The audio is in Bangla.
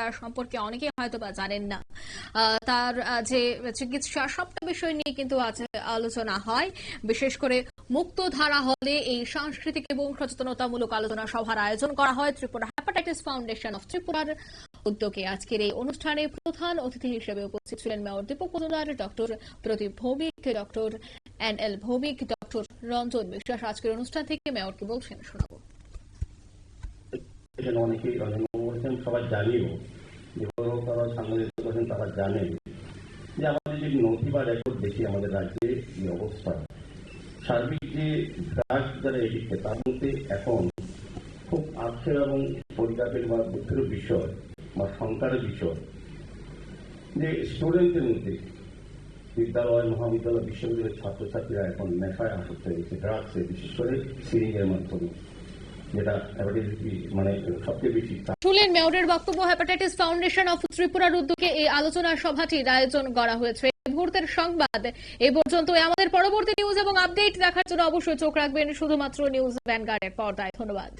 তার সম্পর্কে অনেকেই হয়তো বা জানেন না। তার যে চিকিৎসা সবটা বিষয় নিয়ে কিন্তু আজ আলোচনা হয়। বিশেষ করে মুক্ত ধারা হলে এই সাংস্কৃতিক এবং সচেতনতামূলক আলোচনা সভার আয়োজন করা হয় ত্রিপুরা হ্যাপাটাইটিস ফাউন্ডেশন অফ ত্রিপুরার উদ্যোগে। আজকের এই অনুষ্ঠানে প্রধান অতিথি হিসেবে উপস্থিত ছিলেন mayor Dipak Majumdar, doctor Pradip Bhowmik, doctor N L Bhowmik, doctor Ranjan Biswas. আজকের অনুষ্ঠান থেকে মেয়র কি বলছেন শোনাবো। অনেকেই সবাই জানিও তারা সাংবাদিক করেছেন তারা জানেন যে আমাদের যে নথি বা রেকর্ড দেখি আমাদের রাজ্যে কি অবস্থা। সার্বিক যে ড্রাগ যারা এদিকে তার মধ্যে এখন খুব আক্ষেপ এবং পরিতাপের বা দুঃখের বিষয় বা শঙ্কার বিষয় যে স্টুডেন্টদের মধ্যে বিদ্যালয়, মহাবিদ্যালয়, বিশ্ববিদ্যালয়ের ছাত্রছাত্রীরা এখন নেশায় আসক্ত হয়েছে ড্রাগসে বিশেষ করে সিরিঞ্জের মাধ্যমে। যেটা মানে মেয়রের বক্তব্য হ্যাপাটাইটিস ফাউন্ডেশন অফ ত্রিপুরার উদ্যোগে এই আলোচনা সভাটির আয়োজন করা হয়েছে। মুহূর্তের সংবাদ এ পর্যন্ত আমাদের পরবর্তী নিউজ এবং আপডেট দেখার জন্য অবশ্যই চোখ রাখবেন। শুধুমাত্র নিউজ ভ্যানগার্ডের পর্দায়। ধন্যবাদ।